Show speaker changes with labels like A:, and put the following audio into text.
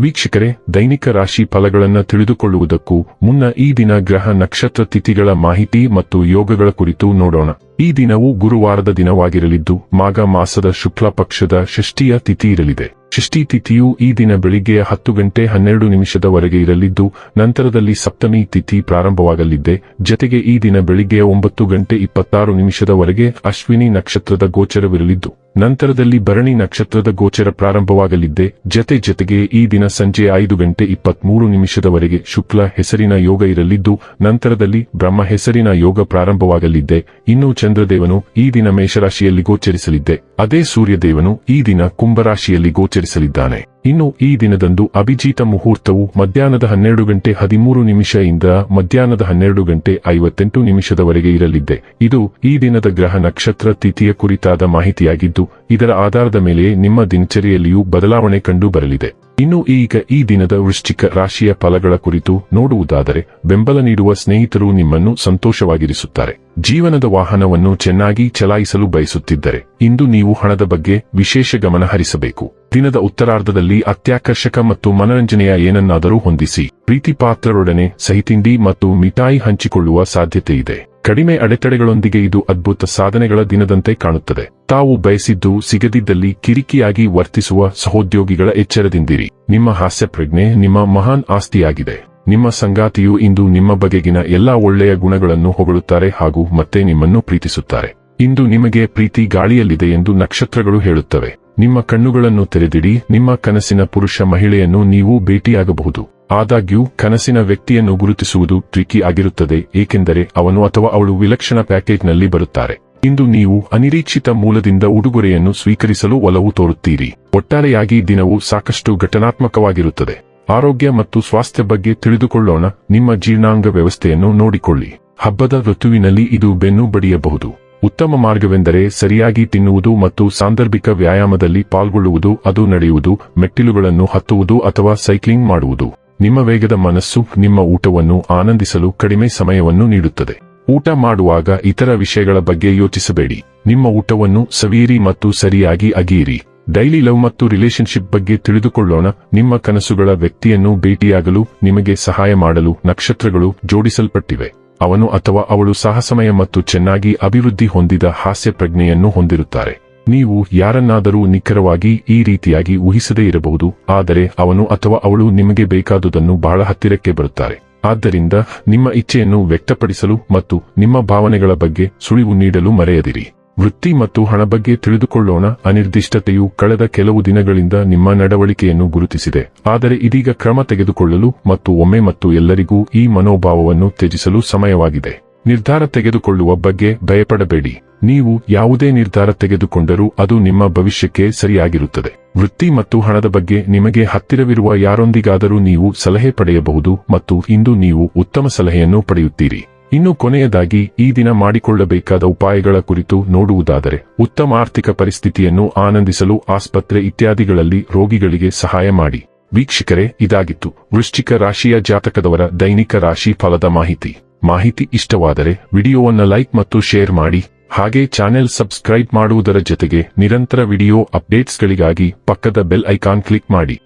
A: ವೀಕ್ಷಕರೇ, ದೈನಿಕ ರಾಶಿ ಫಲಗಳನ್ನು ತಿಳಿದುಕೊಳ್ಳುವುದಕ್ಕೂ ಮುನ್ನ ಈ ದಿನ ಗ್ರಹ ನಕ್ಷತ್ರ ತಿಥಿಗಳ ಮಾಹಿತಿ ಮತ್ತು ಯೋಗಗಳ ಕುರಿತು ನೋಡೋಣ. ಈ ದಿನವು ಗುರುವಾರದ ದಿನವಾಗಿರಲಿದ್ದು, ಮಾಘ ಮಾಸದ ಶುಕ್ಲ ಪಕ್ಷದ ಷಷ್ಠಿಯ ತಿಥಿ ಇರಲಿದೆ. ಷಷ್ಠಿ ತಿಥಿಯು ಈ ದಿನ ಬೆಳಿಗ್ಗೆ ಹತ್ತು ಗಂಟೆ ಹನ್ನೆರಡು ನಿಮಿಷದವರೆಗೆ ಇರಲಿದ್ದು, ನಂತರದಲ್ಲಿ ಸಪ್ತಮಿ ತಿಥಿ ಪ್ರಾರಂಭವಾಗಲಿದ್ದೆ ಜತೆಗೆ ಈ ದಿನ ಬೆಳಿಗ್ಗೆಯ ಒಂಬತ್ತು ಗಂಟೆ ಇಪ್ಪತ್ತಾರು ನಿಮಿಷದವರೆಗೆ ಅಶ್ವಿನಿ ನಕ್ಷತ್ರದ ಗೋಚರವಿರಲಿದ್ದು, ನಂತರದಲ್ಲಿ ಭರಣಿ ನಕ್ಷತ್ರದ ಗೋಚರ ಪ್ರಾರಂಭವಾಗಲಿದ್ದೆ ಜತೆ ಜತೆಗೆ ಈ ದಿನ ಸಂಜೆ ಐದು ಗಂಟೆ ಇಪ್ಪತ್ಮೂರು ನಿಮಿಷದವರೆಗೆ ಶುಕ್ಲ ಹೆಸರಿನ ಯೋಗ ಇರಲಿದ್ದು, ನಂತರದಲ್ಲಿ ಬ್ರಹ್ಮ ಹೆಸರಿನ ಯೋಗ ಪ್ರಾರಂಭವಾಗಲಿದ್ದೆ ಇನ್ನು ಚಂದ್ರದೇವನು ಈ ದಿನ ಮೇಷರಾಶಿಯಲ್ಲಿ ಗೋಚರಿಸಲಿದ್ದೆ ಅದೇ ಸೂರ್ಯದೇವನು ಈ ದಿನ ಕುಂಭರಾಶಿಯಲ್ಲಿ ಗೋಚರಿಸಲಿದ್ದಾನೆ ಇನ್ನು ಈ ದಿನದಂದು ಅಭಿಜೀತ ಮುಹೂರ್ತವು ಮಧ್ಯಾಹ್ನದ ಹನ್ನೆರಡು ಗಂಟೆ ಹದಿಮೂರು ನಿಮಿಷ ಇಂದ ಮಧ್ಯಾಹ್ನದ ಹನ್ನೆರಡು ಗಂಟೆ ಐವತ್ತೆಂಟು ನಿಮಿಷದವರೆಗೆ ಇರಲಿದೆ ಇದು ಈ ದಿನದ ಗ್ರಹ ನಕ್ಷತ್ರ ತಿಥಿಯ ಕುರಿತಾದ ಮಾಹಿತಿಯಾಗಿದ್ದು, ಇದರ ಆಧಾರದ ಮೇಲೆ ನಿಮ್ಮ ದಿನಚರಿಯಲ್ಲಿಯೂ ಬದಲಾವಣೆ ಕಂಡು ಬರಲಿದೆ. ಇನ್ನು ಈಗ ಈ ದಿನದ ವೃಶ್ಚಿಕ ರಾಶಿಯ ಫಲಗಳ ಕುರಿತು ನೋಡುವುದಾದರೆ, ಬೆಂಬಲ ನೀಡುವ ಸ್ನೇಹಿತರು ನಿಮ್ಮನ್ನು ಸಂತೋಷವಾಗಿರಿಸುತ್ತಾರೆ. ಜೀವನದ ವಾಹನವನ್ನು ಚೆನ್ನಾಗಿ ಚಲಾಯಿಸಲು ಬಯಸುತ್ತಿದ್ದರೆ, ಇಂದು ನೀವು ಹಣದ ಬಗ್ಗೆ ವಿಶೇಷ ಗಮನ ಹರಿಸಬೇಕು. ದಿನದ ಉತ್ತರಾರ್ಧದಲ್ಲಿ ಅತ್ಯಾಕರ್ಷಕ ಮತ್ತು ಮನರಂಜನೆಯ ಏನನ್ನಾದರೂ ಹೊಂದಿಸಿ, ಪ್ರೀತಿಪಾತ್ರರೊಡನೆ ಸಹಿತಿಂಡಿ ಮತ್ತು ಮಿಠಾಯಿ ಹಂಚಿಕೊಳ್ಳುವ ಸಾಧ್ಯತೆ ಇದೆ ಕಡಿಮೆ ಅಡೆತಡೆಗಳೊಂದಿಗೆ ಇದು ಅದ್ಭುತ ಸಾಧನೆಗಳ ದಿನದಂತೆ ಕಾಣುತ್ತದೆ. ತಾವು ಬಯಸಿದ್ದು ಸಿಗದಿದ್ದಲ್ಲಿ ಕಿರಿಕಿಯಾಗಿ ವರ್ತಿಸುವ ಸಹೋದ್ಯೋಗಿಗಳ ಎಚ್ಚರದಿಂದಿರಿ. ನಿಮ್ಮ ಹಾಸ್ಯ ಪ್ರಜ್ಞೆ ನಿಮ್ಮ ಮಹಾನ್ ಆಸ್ತಿಯಾಗಿದೆ. ನಿಮ್ಮ ಸಂಗಾತಿಯು ಇಂದು ನಿಮ್ಮ ಬಗೆಗಿನ ಎಲ್ಲಾ ಒಳ್ಳೆಯ ಗುಣಗಳನ್ನು ಹೊಗಳುತ್ತಾರೆ ಹಾಗೂ ಮತ್ತೆ ನಿಮ್ಮನ್ನು ಪ್ರೀತಿಸುತ್ತಾರೆ. ಇಂದು ನಿಮಗೆ ಪ್ರೀತಿ ಗಾಳಿಯಲ್ಲಿದೆ ಎಂದು ನಕ್ಷತ್ರಗಳು ಹೇಳುತ್ತವೆ. ನಿಮ್ಮ ಕಣ್ಣುಗಳನ್ನು ತೆರೆದಿಡಿ, ನಿಮ್ಮ ಕನಸಿನ ಪುರುಷ ಮಹಿಳೆಯನ್ನು ನೀವು ಭೇಟಿಯಾಗಬಹುದು. ಆದಾಗ್ಯೂ, ಕನಸಿನ ವ್ಯಕ್ತಿಯನ್ನು ಗುರುತಿಸುವುದು ಟ್ರಿಕಿ ಆಗಿರುತ್ತದೆ, ಏಕೆಂದರೆ ಅವನು ಅಥವಾ ಅವಳು ವಿಲಕ್ಷಣ ಪ್ಯಾಕೇಜ್ನಲ್ಲಿ ಬರುತ್ತಾರೆ. ಇಂದು ನೀವು ಅನಿರೀಕ್ಷಿತ ಮೂಲದಿಂದ ಉಡುಗೊರೆಯನ್ನು ಸ್ವೀಕರಿಸಲು ಒಲವು ತೋರುತ್ತೀರಿ. ಒಟ್ಟಾರೆಯಾಗಿ ದಿನವು ಸಾಕಷ್ಟು ಘಟನಾತ್ಮಕವಾಗಿರುತ್ತದೆ. ಆರೋಗ್ಯ ಮತ್ತು ಸ್ವಾಸ್ಥ್ಯ ಬಗ್ಗೆ ತಿಳಿದುಕೊಳ್ಳೋಣ, ನಿಮ್ಮ ಜೀರ್ಣಾಂಗ ವ್ಯವಸ್ಥೆಯನ್ನು ನೋಡಿಕೊಳ್ಳಿ. ಹಬ್ಬದ ಋತುವಿನಲ್ಲಿ ಇದು ಬೆನ್ನು ಬಡಿಯಬಹುದು. ಉತ್ತಮ ಮಾರ್ಗವೆಂದರೆ ಸರಿಯಾಗಿ ತಿನ್ನುವುದು ಮತ್ತು ಸಾಂದರ್ಭಿಕ ವ್ಯಾಯಾಮದಲ್ಲಿ ಪಾಲ್ಗೊಳ್ಳುವುದು, ಅದು ನಡೆಯುವುದು, ಮೆಟ್ಟಿಲುಗಳನ್ನು ಹತ್ತುವುದು ಅಥವಾ ಸೈಕ್ಲಿಂಗ್ ಮಾಡುವುದು. ನಿಮ್ಮ ವೇಗದ ಮನಸ್ಸು, ನಿಮ್ಮ ಊಟವನ್ನು ಆನಂದಿಸಲು ಕಡಿಮೆ ಸಮಯವನ್ನು ನೀಡುತ್ತದೆ. ಊಟ ಮಾಡುವಾಗ ಇತರ ವಿಷಯಗಳ ಬಗ್ಗೆ ಯೋಚಿಸಬೇಡಿ. ನಿಮ್ಮ ಊಟವನ್ನು ಸವಿಯಿರಿ ಮತ್ತು ಸರಿಯಾಗಿ ಅಗಿಯಿರಿ. ಡೈಲಿ ಲವ್ ಮತ್ತು ರಿಲೇಶನ್ಶಿಪ್ ಬಗ್ಗೆ ತಿಳಿದುಕೊಳ್ಳೋಣ. ನಿಮ್ಮ ಕನಸುಗಳ ವ್ಯಕ್ತಿಯನ್ನು ಭೇಟಿಯಾಗಲು, ನಿಮಗೆ ಸಹಾಯ ಮಾಡಲು ನಕ್ಷತ್ರಗಳು ಜೋಡಿಸಲ್ಪಟ್ಟಿವೆ. ಅವನು ಅಥವಾ ಅವಳು ಸಾಹಸಮಯ ಮತ್ತು ಚೆನ್ನಾಗಿ ಅಭಿವೃದ್ಧಿ ಹೊಂದಿದ ಹಾಸ್ಯ ಪ್ರಜ್ಞೆಯನ್ನು ಹೊಂದಿರುತ್ತಾರೆ. ನೀವು ಯಾರನ್ನಾದರೂ ನಿಖರವಾಗಿ ಈ ರೀತಿಯಾಗಿ ಊಹಿಸದೇ ಇರಬಹುದು, ಆದರೆ ಅವನು ಅಥವಾ ಅವಳು ನಿಮಗೆ ಬೇಕಾದುದನ್ನು ಬಹಳ ಹತ್ತಿರಕ್ಕೆ ಬರುತ್ತಾರೆ. ಆದ್ದರಿಂದ ನಿಮ್ಮ ಇಚ್ಛೆಯನ್ನು ವ್ಯಕ್ತಪಡಿಸಲು ಮತ್ತು ನಿಮ್ಮ ಭಾವನೆಗಳ ಬಗ್ಗೆ ಸುಳಿವು ನೀಡಲು ಮರೆಯದಿರಿ. ವೃತ್ತಿ ಮತ್ತು ಹಣ ಬಗ್ಗೆ ತಿಳಿದುಕೊಳ್ಳೋಣ. ಅನಿರ್ದಿಷ್ಟತೆಯು ಕಳೆದ ಕೆಲವು ದಿನಗಳಿಂದ ನಿಮ್ಮ ನಡವಳಿಕೆಯನ್ನು ಗುರುತಿಸಿದೆ. ಆದರೆ ಇದೀಗ ಕ್ರಮ ತೆಗೆದುಕೊಳ್ಳಲು ಮತ್ತು ಒಮ್ಮೆ ಮತ್ತು ಎಲ್ಲರಿಗೂ ಈ ಮನೋಭಾವವನ್ನು ತ್ಯಜಿಸಲು ಸಮಯವಾಗಿದೆ. ನಿರ್ಧಾರ ತೆಗೆದುಕೊಳ್ಳುವ ಬಗ್ಗೆ ಭಯಪಡಬೇಡಿ. ನೀವು ಯಾವುದೇ ನಿರ್ಧಾರ ತೆಗೆದುಕೊಂಡರೂ ಅದು ನಿಮ್ಮ ಭವಿಷ್ಯಕ್ಕೆ ಸರಿಯಾಗಿರುತ್ತದೆ. ವೃತ್ತಿ ಮತ್ತು ಹಣದ ಬಗ್ಗೆ ನಿಮಗೆ ಹತ್ತಿರವಿರುವ ಯಾರೊಂದಿಗಾದರೂ ನೀವು ಸಲಹೆ ಪಡೆಯಬಹುದು ಮತ್ತು ಇಂದು ನೀವು ಉತ್ತಮ ಸಲಹೆಯನ್ನು ಪಡೆಯುತ್ತೀರಿ. ಇನ್ನು ಕೊನೆಯದಾಗಿ ಈ ದಿನ ಮಾಡಿಕೊಳ್ಳಬೇಕಾದ ಉಪಾಯಗಳ ಕುರಿತು ನೋಡುವುದಾದರೆ, ಉತ್ತಮ ಆರ್ಥಿಕ ಪರಿಸ್ಥಿತಿಯನ್ನು ಆನಂದಿಸಲು ಆಸ್ಪತ್ರೆ ಇತ್ಯಾದಿಗಳಲ್ಲಿ ರೋಗಿಗಳಿಗೆ ಸಹಾಯ ಮಾಡಿ. ವೀಕ್ಷಕರೇ, ಇದಾಗಿತ್ತು. ವೃಶ್ಚಿಕ ರಾಶಿಯ ಜಾತಕದವರ ದೈನಿಕ ರಾಶಿ ಫಲದ ಮಾಹಿತಿ. ಮಾಹಿತಿ ಇಷ್ಟವಾದರೆ ವಿಡಿಯೋವನ್ನು ಲೈಕ್ ಮತ್ತು ಶೇರ್ ಮಾಡಿ. ಹಾಗೆ ಚಾನೆಲ್ ಸಬ್ಸ್ಕ್ರೈಬ್ ಮಾಡುವುದರ ಜೊತೆಗೆ ನಿರಂತರ ವಿಡಿಯೋ ಅಪ್ಡೇಟ್ಸ್ಗಳಿಗಾಗಿ ಪಕ್ಕದ ಬೆಲ್ ಐಕಾನ್ ಕ್ಲಿಕ್ ಮಾಡಿ.